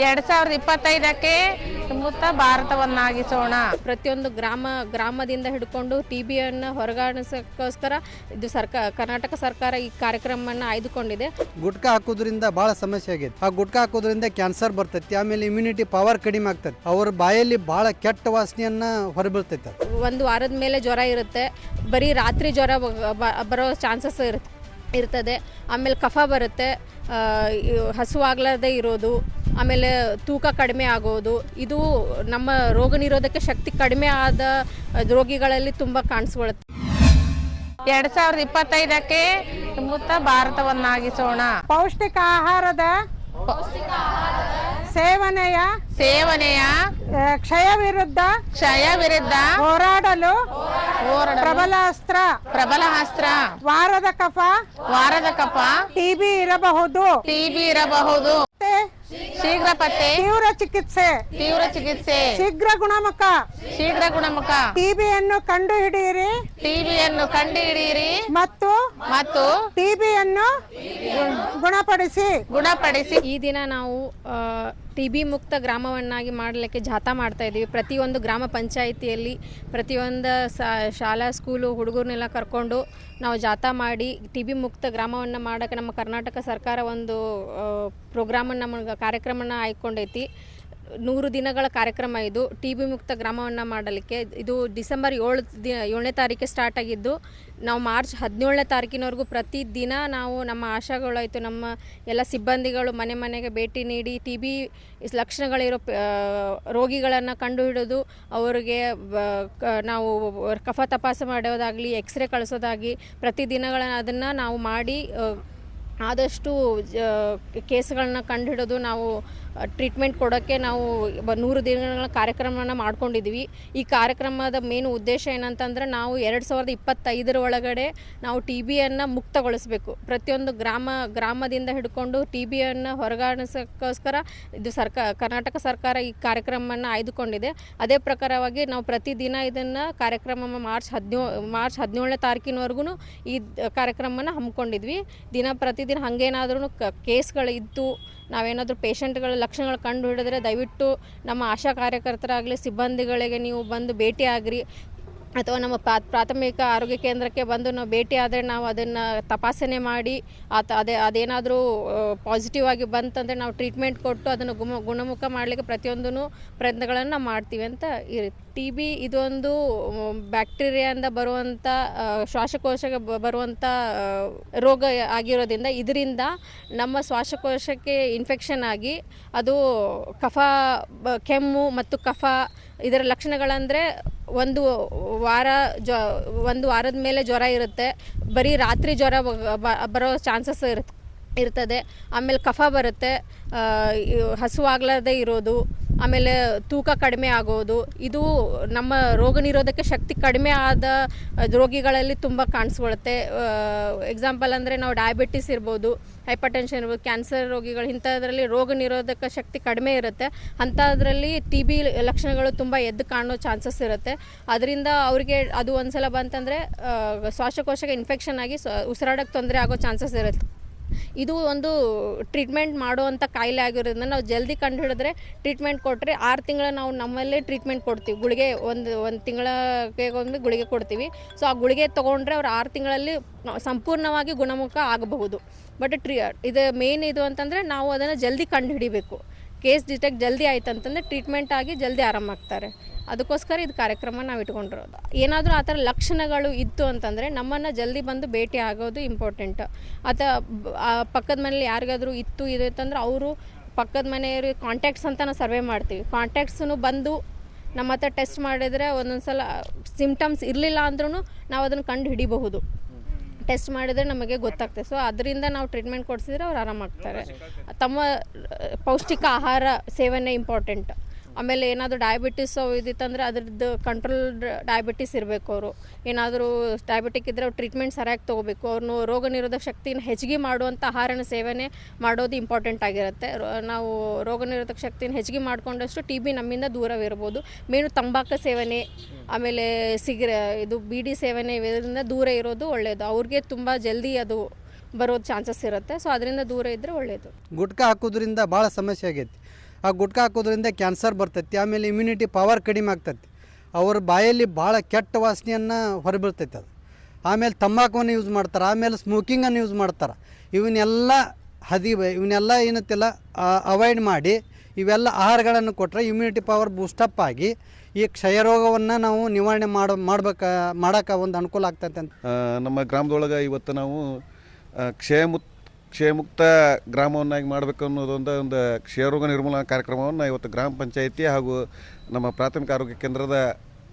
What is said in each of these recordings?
ಎರಡ್ ಸಾವಿರದ ಇಪ್ಪತ್ತೈದಕ್ಕೆ ಮುತ್ತ ಭಾರತವನ್ನಾಗಿಸೋಣ. ಪ್ರತಿಯೊಂದು ಗ್ರಾಮ ಗ್ರಾಮದಿಂದ ಹಿಡ್ಕೊಂಡು ಟಿ ಬಿಯನ್ನು ಹೊರಗಾಣಿಸೋಕ್ಕೋಸ್ಕರ ಇದು ಸರ್ಕಾರ ಕರ್ನಾಟಕ ಸರ್ಕಾರ ಈ ಕಾರ್ಯಕ್ರಮವನ್ನು ಆಯ್ದುಕೊಂಡಿದೆ. ಗುಟ್ಕಾ ಹಾಕೋದ್ರಿಂದ ಬಹಳ ಸಮಸ್ಯೆ ಆಗೈತೆ. ಆ ಗುಟ್ಕಾ ಹಾಕೋದ್ರಿಂದ ಕ್ಯಾನ್ಸರ್ ಬರ್ತೈತಿ ಆಮೇಲೆ ಇಮ್ಯುನಿಟಿ ಪವರ್ ಕಡಿಮೆ ಆಗ್ತದೆ ಅವ್ರ ಬಾಯಲ್ಲಿ ಬಹಳ ಕೆಟ್ಟ ವಾಸನೆಯನ್ನ ಹೊರಬೀಳ್ತೈತೆ. ಒಂದು ವಾರದ ಮೇಲೆ ಜ್ವರ ಇರುತ್ತೆ ಬರೀ ರಾತ್ರಿ ಜ್ವರ ಬ- ಬ- ಬರೋ ಚಾನ್ಸಸ್ ಇರುತ್ತೆ. ಇರ್ತದೆ. ಆಮೇಲೆ ಕಫ ಬರುತ್ತೆ. ಹಸುವಾಗ್ಲಾರ್ದೆ ಇರೋದು. ಆಮೇಲೆ ತೂಕ ಕಡಿಮೆ ಆಗೋದು. ಇದು ನಮ್ಮ ರೋಗ ನಿರೋಧಕ ಶಕ್ತಿ ಕಡಿಮೆ ಆದ ರೋಗಿಗಳಲ್ಲಿ ತುಂಬ ಕಾಣಿಸ್ಕೊಳ್ಳುತ್ತೆ ಎರಡ್ ಸಾವಿರದ ಇಪ್ಪತ್ತೈದಕ್ಕೆ ಭಾರತವನ್ನಾಗಿಸೋಣ. ಪೌಷ್ಟಿಕ ಆಹಾರದ ಸೇವನೆಯ ಸೇವನೆಯ ಕ್ಷಯ ವಿರುದ್ಧ ಕ್ಷಯ ವಿರುದ್ಧ ಹೋರಾಡಲು ಪ್ರಬಲ ಅಸ್ತ್ರ. ಪ್ರಬಲ ಅಸ್ತ್ರ. ವಾರದ ಕಫ ವಾರದ ಕಫ. ಟಿಬಿ ಇರಬಹುದು. ಟಿಬಿ ಇರಬಹುದು. ಶೀಘ್ರ ಪತ್ತೆ ತೀವ್ರ ಚಿಕಿತ್ಸೆ. ತೀವ್ರ ಚಿಕಿತ್ಸೆ. ಶೀಘ್ರ ಗುಣಮುಖ. ಶೀಘ್ರ ಗುಣಮುಖ. ಟಿಬಿಯನ್ನು ಕಂಡು ಹಿಡಿಯಿರಿ ಟಿಬಿಯನ್ನು ಕಂಡು ಹಿಡಿಯಿರಿ ಮತ್ತು ಮತ್ತು ಟಿಬಿಯನ್ನು ಗುಣಪಡಿಸಿ. ಗುಣಪಡಿಸಿ. ಈ ದಿನ ನಾವು ಟಿಬಿ ಮುಕ್ತ ಗ್ರಾಮವನ್ನಾಗಿ ಮಾಡಲಿಕ್ಕೆ ಜಾಥಾ ಮಾಡ್ತಾ ಇದ್ದೀವಿ. ಪ್ರತಿಯೊಂದು ಗ್ರಾಮ ಪಂಚಾಯಿತಿಯಲ್ಲಿ ಪ್ರತಿಯೊಂದು ಶಾಲಾ ಸ್ಕೂಲು ಹುಡುಗರನ್ನೆಲ್ಲ ಕರ್ಕೊಂಡು ನಾವು ಜಾಥಾ ಮಾಡಿ ಟಿಬಿ ಮುಕ್ತ ಗ್ರಾಮವನ್ನು ಮಾಡೋಕ್ಕೆ ನಮ್ಮ ಕರ್ನಾಟಕ ಸರ್ಕಾರ ಒಂದು ಪ್ರೋಗ್ರಾಮನ್ನು ನಮಗೆ ಕಾರ್ಯಕ್ರಮನ ಆಯ್ಕೊಂಡೈತಿ. ನೂರು ದಿನಗಳ ಕಾರ್ಯಕ್ರಮ ಇದು. ಟಿ ಬಿ ಮುಕ್ತ ಗ್ರಾಮವನ್ನು ಮಾಡಲಿಕ್ಕೆ ಇದು ಡಿಸೆಂಬರ್ ಏಳು ದಿ, ಏಳನೇ ತಾರೀಕಿಗೆ ಸ್ಟಾರ್ಟ್ ಆಗಿದ್ದು. ನಾವು ಮಾರ್ಚ್ ಹದಿನೇಳನೇ ತಾರೀಕಿನವರೆಗೂ ಪ್ರತಿದಿನ ನಾವು ನಮ್ಮ ಆಶಾಗಳಾಯಿತು, ನಮ್ಮ ಎಲ್ಲ ಸಿಬ್ಬಂದಿಗಳು ಮನೆ ಮನೆಗೆ ಭೇಟಿ ನೀಡಿ, ಟಿ ಬಿ ಲಕ್ಷಣಗಳಿರೋ ರೋಗಿಗಳನ್ನು ಕಂಡುಹಿಡಿದು ಅವರಿಗೆ ನಾವು ಕಫ ತಪಾಸು ಮಾಡೋದಾಗಲಿ, ಎಕ್ಸ್ರೇ ಕಳಿಸೋದಾಗಿ ಪ್ರತಿದಿನಗಳನ್ನು ಅದನ್ನು ನಾವು ಮಾಡಿ ಆದಷ್ಟು ಕೇಸ್ಗಳನ್ನ ಕಂಡುಹಿಡಿದು ನಾವು ಟ್ರೀಟ್ಮೆಂಟ್ ಕೊಡೋಕ್ಕೆ ನಾವು ನೂರು ದಿನಗಳ ಕಾರ್ಯಕ್ರಮನ ಮಾಡ್ಕೊಂಡಿದ್ವಿ. ಈ ಕಾರ್ಯಕ್ರಮದ ಮೇನ್ ಉದ್ದೇಶ ಏನಂತಂದ್ರೆ ನಾವು ಎರಡು ಸಾವಿರದ ಇಪ್ಪತ್ತೈದರ ಒಳಗಡೆ ನಾವು ಟಿ ಬಿಯನ್ನು ಮುಕ್ತಗೊಳಿಸಬೇಕು. ಪ್ರತಿಯೊಂದು ಗ್ರಾಮ, ಗ್ರಾಮದಿಂದ ಹಿಡ್ಕೊಂಡು ಟಿ ಬಿಯನ್ನು ಹೊರಗಾಣಿಸೋಕ್ಕೋಸ್ಕರ ಇದು ಸರ್ಕಾರ ಕರ್ನಾಟಕ ಸರ್ಕಾರ ಈ ಕಾರ್ಯಕ್ರಮವನ್ನು ಆಯ್ದುಕೊಂಡಿದೆ. ಅದೇ ಪ್ರಕಾರವಾಗಿ ನಾವು ಪ್ರತಿದಿನ ಇದನ್ನು ಕಾರ್ಯಕ್ರಮ ಮಾರ್ಚ್ ಹದಿನೇಳು ಮಾರ್ಚ್ ಹದಿನೇಳನೇ ತಾರೀಕಿನವರೆಗೂ ಈ ಕಾರ್ಯಕ್ರಮವನ್ನು ಹಮ್ಮಿಕೊಂಡಿದ್ವಿ. ದಿನ ಪ್ರತಿದಿನ ಹಾಗೇನಾದ್ರೂ ಕೇಸ್ಗಳು ಇದ್ದು ನಾವೇನಾದರೂ ಪೇಷಂಟ್ಗಳ ಲಕ್ಷಣಗಳು ಕಂಡು ಹಿಡಿದ್ರೆ ದಯವಿಟ್ಟು ನಮ್ಮ ಆಶಾ ಕಾರ್ಯಕರ್ತರಾಗಲಿ, ಸಿಬ್ಬಂದಿಗಳಿಗೆ ನೀವು ಬಂದು ಭೇಟಿ ಆಗ್ರಿ ಅಥವಾ ನಮ್ಮ ಪ್ರಾ- ಪ್ರಾಥಮಿಕ ಆರೋಗ್ಯ ಕೇಂದ್ರಕ್ಕೆ ಬಂದು ನಾವು ಭೇಟಿ ಆದರೆ ನಾವು ಅದನ್ನು ತಪಾಸಣೆ ಮಾಡಿ ಆತ, ಅದೇ, ಅದೇನಾದರೂ ಪಾಸಿಟಿವ್ ಆಗಿ ಬಂತಂದರೆ ನಾವು ಟ್ರೀಟ್ಮೆಂಟ್ ಕೊಟ್ಟು ಅದನ್ನು ಗುಮ, ಗುಣಮುಖ ಮಾಡಲಿಕ್ಕೆ ಪ್ರತಿಯೊಂದೂ ಪ್ರಯತ್ನಗಳನ್ನು ನಾವು ಮಾಡ್ತೀವಿ ಅಂತ ಇರುತ್ತೆ ಟಿ ಬಿ ಇದೊಂದು ಬ್ಯಾಕ್ಟೀರಿಯಾದಿಂದ ಬರುವಂಥ ಶ್ವಾಸಕೋಶಕ್ಕೆ ಬರುವಂಥ ರೋಗ ಆಗಿರೋದ್ರಿಂದ ಇದರಿಂದ ನಮ್ಮ ಶ್ವಾಸಕೋಶಕ್ಕೆ ಇನ್ಫೆಕ್ಷನ್ ಆಗಿ ಅದು ಕಫ ಕೆಮ್ಮು ಮತ್ತು ಕಫ ಇದರ ಲಕ್ಷಣಗಳಂದರೆ ಒಂದು ವಾರ ಜ್ವ ಒಂದು ವಾರದ ಮೇಲೆ ಜ್ವರ ಇರುತ್ತೆ. ಬರೀ ರಾತ್ರಿ ಜ್ವರ ಬರೋ ಚಾನ್ಸಸ್ ಇರುತ್ತೆ. ಇರ್ತದೆ. ಆಮೇಲೆ ಕಫ ಬರುತ್ತೆ. ಹಸುವಾಗ್ಲಾರ್ದೆ ಇರೋದು. ಆಮೇಲೆ ತೂಕ ಕಡಿಮೆ ಆಗೋದು. ಇದು ನಮ್ಮ ರೋಗ ನಿರೋಧಕ ಶಕ್ತಿ ಕಡಿಮೆ ಆದ ರೋಗಿಗಳಲ್ಲಿ ತುಂಬ ಕಾಣಿಸ್ಕೊಳುತ್ತೆ. ಎಕ್ಸಾಂಪಲ್ ಅಂದರೆ ನಾವು ಡಯಾಬಿಟಿಸ್ ಇರ್ಬೋದು ಹೈಪರ್ ಟೆನ್ಷನ್ ಇರ್ಬೋದು ಕ್ಯಾನ್ಸರ್ ರೋಗಿಗಳು, ಇಂಥದ್ರಲ್ಲಿ ರೋಗ ನಿರೋಧಕ ಶಕ್ತಿ ಕಡಿಮೆ ಇರುತ್ತೆ. ಅಂಥದ್ರಲ್ಲಿ ಟಿ ಬಿ ಲಕ್ಷಣಗಳು ತುಂಬ ಎದ್ದು ಕಾಣೋ ಚಾನ್ಸಸ್ ಇರುತ್ತೆ. ಅದರಿಂದ ಅವರಿಗೆ ಅದು ಒಂದ್ಸಲ ಬಂತಂದರೆ ಶ್ವಾಸಕೋಶಕ್ಕೆ ಇನ್ಫೆಕ್ಷನ್ ಆಗಿ ಉಸಿರಾಡೋಕ್ಕೆ ತೊಂದರೆ ಆಗೋ ಚಾನ್ಸಸ್ ಇರುತ್ತೆ. ಇದು ಒಂದು ಟ್ರೀಟ್ಮೆಂಟ್ ಮಾಡುವಂಥ ಕಾಯಿಲೆ ಆಗಿರೋದ್ರಿಂದ ನಾವು ಜಲ್ದಿ ಕಂಡು ಹಿಡಿದ್ರೆ ಟ್ರೀಟ್ಮೆಂಟ್ ಕೊಟ್ಟರೆ ಆರು ತಿಂಗಳ ನಾವು ನಮ್ಮಲ್ಲೇ ಟ್ರೀಟ್ಮೆಂಟ್ ಕೊಡ್ತೀವಿ. ಗುಳಿಗೆ ಒಂದು ಒಂದು ತಿಂಗಳಿಗೆ ಒಂದು ಗುಳಿಗೆ ಕೊಡ್ತೀವಿ. ಸೊ ಆ ಗುಳಿಗೆ ತೊಗೊಂಡ್ರೆ ಅವ್ರು ಆರು ತಿಂಗಳಲ್ಲಿ ಸಂಪೂರ್ಣವಾಗಿ ಗುಣಮುಖ ಆಗಬಹುದು. ಬಟ್ ಟ್ರೀ, ಇದು ಮೇನ್ ಇದು ಅಂತಂದರೆ ನಾವು ಅದನ್ನು ಜಲ್ದಿ ಕಂಡು ಹಿಡಿಬೇಕು ಕೇಸ್ ಡಿಟೆಕ್ಟ್ ಜಲ್ದಿ ಆಯ್ತು ಅಂತಂದ್ರೆ ಟ್ರೀಟ್ಮೆಂಟ್ ಆಗಿ ಜಲ್ದಿ ಆರಾಮಾಗ್ತಾರೆ ಅದಕ್ಕೋಸ್ಕರ ಇದು ಕಾರ್ಯಕ್ರಮ ನಾವು ಇಟ್ಕೊಂಡಿರೋದು. ಏನಾದರೂ ಆ ಥರ ಲಕ್ಷಣಗಳು ಇತ್ತು ಅಂತಂದರೆ ನಮ್ಮನ್ನು ಜಲ್ದಿ ಬಂದು ಭೇಟಿ ಆಗೋದು ಇಂಪಾರ್ಟೆಂಟ್ ಅಥವಾ ಪಕ್ಕದ ಮನೇಲಿ ಯಾರಿಗಾದರೂ ಇತ್ತು, ಇದು ಅಂತಂದ್ರೆ ಅವರು ಪಕ್ಕದ ಮನೆಯವ್ರಿಗೆ ಕಾಂಟ್ಯಾಕ್ಟ್ಸ್ ಅಂತ ನಾವು ಸರ್ವೆ ಮಾಡ್ತೀವಿ ಕಾಂಟ್ಯಾಕ್ಟ್ಸೂ ಬಂದು ನಮ್ಮ ಹತ್ರ ಟೆಸ್ಟ್ ಮಾಡಿದರೆ ಒಂದೊಂದು ಸಲ ಸಿಂಪ್ಟಮ್ಸ್ ಇರಲಿಲ್ಲ ಅಂದ್ರೂ ನಾವು ಅದನ್ನು ಕಂಡು ಹಿಡಿಬಹುದು. ಟೆಸ್ಟ್ ಮಾಡಿದರೆ ನಮಗೆ ಗೊತ್ತಾಗ್ತದೆ. ಸೊ ಅದರಿಂದ ನಾವು ಟ್ರೀಟ್ಮೆಂಟ್ ಕೊಡಿಸಿದ್ರೆ ಅವ್ರು ಆರಾಮಾಗ್ತಾರೆ. ತಮ್ಮ ಪೌಷ್ಟಿಕ ಆಹಾರ ಸೇವನೆ ಇಂಪಾರ್ಟೆಂಟ್ ಆಮೇಲೆ ಏನಾದರೂ ಡಯಾಬಿಟಿಸ್ ಇದಿತ್ತಂದರೆ ಅದ್ರದ್ದು ಕಂಟ್ರೋಲ್ ಡಯಾಬಿಟಿಸ್ ಇರಬೇಕು ಅವರು. ಏನಾದರೂ ಡಯಾಬಿಟಿಕ್ ಇದ್ದರೆ ಅವ್ರು ಟ್ರೀಟ್ಮೆಂಟ್ ಸರಿಯಾಗಿ ತೊಗೋಬೇಕು. ಅವ್ರನ್ನು ರೋಗ ನಿರೋಧಕ ಶಕ್ತಿನ ಹೆಚ್ಚಿಗೆ ಮಾಡುವಂಥ ಆಹಾರನ ಸೇವನೆ ಮಾಡೋದು ಇಂಪಾರ್ಟೆಂಟ್ ಆಗಿರುತ್ತೆ. ನಾವು ರೋಗ ನಿರೋಧಕ ಶಕ್ತಿನ ಹೆಚ್ಚಿಗೆ ಮಾಡಿಕೊಂಡಷ್ಟು ಟಿ ಬಿ ನಮ್ಮಿಂದ ದೂರವಿರ್ಬೋದು. ಮೇನು ತಂಬಾಕು ಸೇವನೆ, ಆಮೇಲೆ ಸಿಗರೆ, ಇದು ಬೀಡಿ ಸೇವನೆ ಇದರಿಂದ ದೂರ ಇರೋದು ಒಳ್ಳೆಯದು ಅವ್ರಿಗೆ ತುಂಬ ಜಲ್ದಿ ಅದು ಬರೋ ಚಾನ್ಸಸ್ ಇರುತ್ತೆ. ಸೊ ಅದರಿಂದ ದೂರ ಇದ್ದರೆ ಒಳ್ಳೆಯದು ಗುಟ್ಕಾ ಹಾಕೋದ್ರಿಂದ ಭಾಳ ಸಮಸ್ಯೆ ಆಗೈತಿ. ಆ ಗುಟ್ಕಾ ಹಾಕೋದ್ರಿಂದ ಕ್ಯಾನ್ಸರ್ ಬರ್ತೈತಿ ಆಮೇಲೆ ಇಮ್ಯುನಿಟಿ ಪವರ್ ಕಡಿಮೆ ಆಗ್ತೈತಿ. ಅವ್ರ ಬಾಯಲ್ಲಿ ಭಾಳ ಕೆಟ್ಟ ವಾಸನೆಯನ್ನು ಹೊರಬೀಳ್ತೈತೆ ಅದು. ಆಮೇಲೆ ತಂಬಾಕುವನ್ನು ಯೂಸ್ ಮಾಡ್ತಾರೆ ಆಮೇಲೆ ಸ್ಮೋಕಿಂಗನ್ನು ಯೂಸ್ ಮಾಡ್ತಾರೆ. ಇವನ್ನೆಲ್ಲ ಹದಿ ಇವನ್ನೆಲ್ಲ ಏನತ್ತಿಲ್ಲ ಅವಾಯ್ಡ್ ಮಾಡಿ ಇವೆಲ್ಲ ಆಹಾರಗಳನ್ನು ಕೊಟ್ಟರೆ ಇಮ್ಯುನಿಟಿ ಪವರ್ ಬೂಸ್ಟಪ್ ಆಗಿ ಈ ಕ್ಷಯರೋಗವನ್ನು ನಾವು ನಿವಾರಣೆ ಮಾಡೋ ಮಾಡ್ಬೇಕು ಮಾಡೋಕೆ ಒಂದು ಅನುಕೂಲ ಆಗ್ತೈತೆ ಅಂತ. ನಮ್ಮ ಗ್ರಾಮದೊಳಗೆ ಇವತ್ತು ನಾವು ಆ, ಕ್ಷಯಮುಕ್ ಕ್ಷಯಮುಕ್ತ ಗ್ರಾಮವನ್ನಾಗಿ ಮಾಡಬೇಕು ಅನ್ನೋದೊಂದು ಒಂದು ಕ್ಷಯರೋಗ ನಿರ್ಮೂಲನಾ ಕಾರ್ಯಕ್ರಮವನ್ನು ಇವತ್ತು ಗ್ರಾಮ ಪಂಚಾಯಿತಿ ಹಾಗೂ ನಮ್ಮ ಪ್ರಾಥಮಿಕ ಆರೋಗ್ಯ ಕೇಂದ್ರದ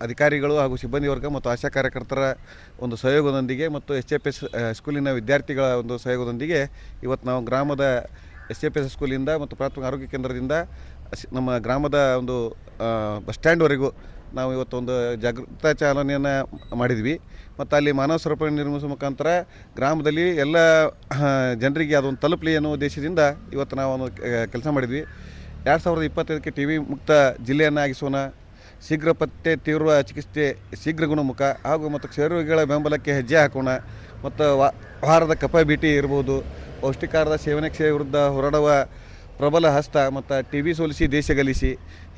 ಅಧಿಕಾರಿಗಳು ಹಾಗೂ ಸಿಬ್ಬಂದಿ ವರ್ಗ ಮತ್ತು ಆಶಾ ಕಾರ್ಯಕರ್ತರ ಒಂದು ಸಹಯೋಗದೊಂದಿಗೆ ಮತ್ತು ಎಚ್ ಎಫ್ ಎಸ್ ಸ್ಕೂಲಿನ ವಿದ್ಯಾರ್ಥಿಗಳ ಒಂದು ಸಹಯೋಗದೊಂದಿಗೆ ಇವತ್ತು ನಾವು ಗ್ರಾಮದ ಎಸ್ ಎಫ್ ಎಸ್ ಸ್ಕೂಲಿಂದ ಮತ್ತು ಪ್ರಾಥಮಿಕ ಆರೋಗ್ಯ ಕೇಂದ್ರದಿಂದ ನಮ್ಮ ಗ್ರಾಮದ ಒಂದು ಬಸ್ ಸ್ಟ್ಯಾಂಡ್ವರೆಗೂ ನಾವು ಇವತ್ತೊಂದು ಜಾಗೃತ ಚಾಲನೆಯನ್ನು ಮಾಡಿದ್ವಿ. ಮತ್ತು ಅಲ್ಲಿ ಮಾನವ ಸರಪಣಿ ನಿರ್ಮಿಸುವ ಮುಖಾಂತರ ಗ್ರಾಮದಲ್ಲಿ ಎಲ್ಲ ಜನರಿಗೆ ಅದೊಂದು ತಲುಪಲಿ ಅನ್ನೋ ಉದ್ದೇಶದಿಂದ ಇವತ್ತು ನಾವು ಒಂದು ಕೆಲಸ ಮಾಡಿದ್ವಿ. ಎರಡು ಸಾವಿರದ ಇಪ್ಪತ್ತೈದಕ್ಕೆ ಟಿ ವಿ ಮುಕ್ತ ಜಿಲ್ಲೆಯನ್ನಾಗಿಸೋಣ. ಶೀಘ್ರ ಪತ್ತೆ, ತೀವ್ರ ಚಿಕಿತ್ಸೆ, ಶೀಘ್ರ ಗುಣಮುಖ ಹಾಗೂ ಮತ್ತು ಕ್ಷಯರೋಗಿಗಳ ಬೆಂಬಲಕ್ಕೆ ಹೆಜ್ಜೆ ಹಾಕೋಣ. ಮತ್ತು ವಾರದ ಕಪ ಭೇಟಿ ಇರ್ಬೋದು. ಪೌಷ್ಟಿಕಾರದ ಸೇವನೆ, ಕ್ಷಯ ವಿರುದ್ಧ ಹೋರಾಡುವ ಪ್ರಬಲ ಹಸ್ತ ಮತ್ತು ಟಿ ವಿ ಸೋಲಿಸಿ, ದೇಶ ಗಳಿಸಿ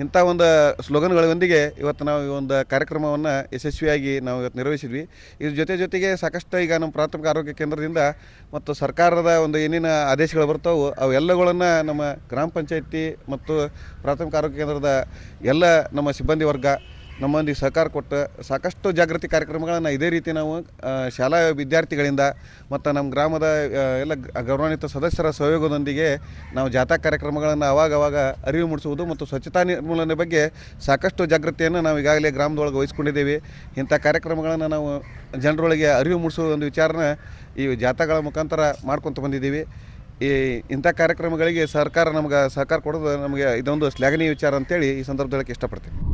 ಇಂಥ ಒಂದು ಸ್ಲೋಗನ್ಗಳೊಂದಿಗೆ ಇವತ್ತು ನಾವು ಈ ಒಂದು ಕಾರ್ಯಕ್ರಮವನ್ನು ಯಶಸ್ವಿಯಾಗಿ ನಾವು ಇವತ್ತು ನಿರ್ವಹಿಸಿದ್ವಿ. ಇದ್ರ ಜೊತೆ ಜೊತೆಗೆ ಸಾಕಷ್ಟು ಈಗ ನಮ್ಮ ಪ್ರಾಥಮಿಕ ಆರೋಗ್ಯ ಕೇಂದ್ರದಿಂದ ಮತ್ತು ಸರ್ಕಾರದ ಒಂದು ಏನೇನು ಆದೇಶಗಳು ಬರ್ತಾವೋ, ಅವೆಲ್ಲಗಳನ್ನು ನಮ್ಮ ಗ್ರಾಮ ಪಂಚಾಯತಿ ಮತ್ತು ಪ್ರಾಥಮಿಕ ಆರೋಗ್ಯ ಕೇಂದ್ರದ ಎಲ್ಲ ನಮ್ಮ ಸಿಬ್ಬಂದಿ ವರ್ಗ ನಮ್ಮೊಂದಿಗೆ ಸಹಕಾರ ಕೊಟ್ಟು ಸಾಕಷ್ಟು ಜಾಗೃತಿ ಕಾರ್ಯಕ್ರಮಗಳನ್ನು ಇದೇ ರೀತಿ ನಾವು ಶಾಲಾ ವಿದ್ಯಾರ್ಥಿಗಳಿಂದ ಮತ್ತು ನಮ್ಮ ಗ್ರಾಮದ ಎಲ್ಲ ಗೌರವಾನ್ವಿತ ಸದಸ್ಯರ ಸಹಯೋಗದೊಂದಿಗೆ ನಾವು ಜಾಥಾ ಕಾರ್ಯಕ್ರಮಗಳನ್ನು ಅವಾಗವಾಗ ಅವಾಗ ಅರಿವು ಮೂಡಿಸುವುದು ಮತ್ತು ಸ್ವಚ್ಛತಾ ನಿರ್ಮೂಲನೆ ಬಗ್ಗೆ ಸಾಕಷ್ಟು ಜಾಗೃತಿಯನ್ನು ನಾವು ಈಗಾಗಲೇ ಗ್ರಾಮದೊಳಗೆ ವಹಿಸ್ಕೊಂಡಿದ್ದೀವಿ. ಇಂಥ ಕಾರ್ಯಕ್ರಮಗಳನ್ನು ನಾವು ಜನರೊಳಗೆ ಅರಿವು ಮೂಡಿಸುವ ಒಂದು ವಿಚಾರನ ಈ ಜಾಥಾಗಳ ಮುಖಾಂತರ ಮಾಡ್ಕೊತ ಬಂದಿದ್ದೀವಿ. ಈ ಇಂಥ ಕಾರ್ಯಕ್ರಮಗಳಿಗೆ ಸರ್ಕಾರ ನಮ್ಗೆ ಸಹಕಾರ ಕೊಡೋದು ನಮಗೆ ಇದೊಂದು ಶ್ಲಾಘನೀಯ ವಿಚಾರ ಅಂತೇಳಿ ಈ ಸಂದರ್ಭದೊಳಗೆ ಇಷ್ಟಪಡ್ತೀನಿ.